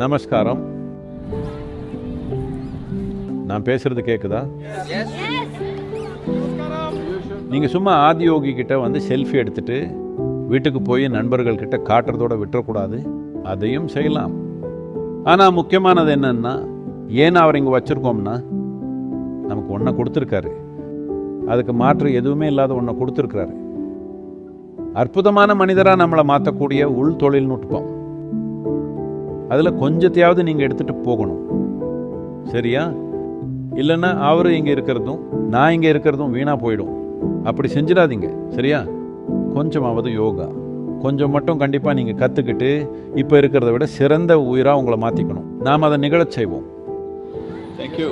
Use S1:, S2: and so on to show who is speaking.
S1: நமஸ்காரம். நான் பேசுறது கேக்குதா? நீங்க சும்மா ஆதியோகி கிட்ட வந்து செல்ஃபி எடுத்துட்டு வீட்டுக்கு போய் நண்பர்கள் கிட்ட காட்டுறதோட விட்டுறக்கூடாது. அதையும் செய்யலாம். ஆனா முக்கியமானது என்னன்னா ஏன் அவர் இங்க வச்சிருக்கோம்னா நமக்கு ஒன்றை கொடுத்துருக்காரு. அதுக்கு மாற்று எதுவுமே இல்லாத ஒன்றை கொடுத்துருக்காரு அற்புதமான மனிதராக நம்மளை மாற்றக்கூடிய உள் தொழில்நுட்பம். அதில் கொஞ்சத்தையாவது நீங்கள் எடுத்துகிட்டு போகணும். சரியா? இல்லைன்னா அவர் இங்கே இருக்கிறதும் நான் இங்கே இருக்கிறதும் வீணாக போயிடும். அப்படி செஞ்சிடாதீங்க. சரியா? கொஞ்சமாவது யோகா. கொஞ்சம் மட்டும் கண்டிப்பாக நீங்கள் கற்றுக்கிட்டு இப்போ இருக்கிறத விட சிறந்த உயிராக உங்களை மாற்றிக்கணும் நாம் அதை நிகழச் செய்வோம். தேங்க்யூ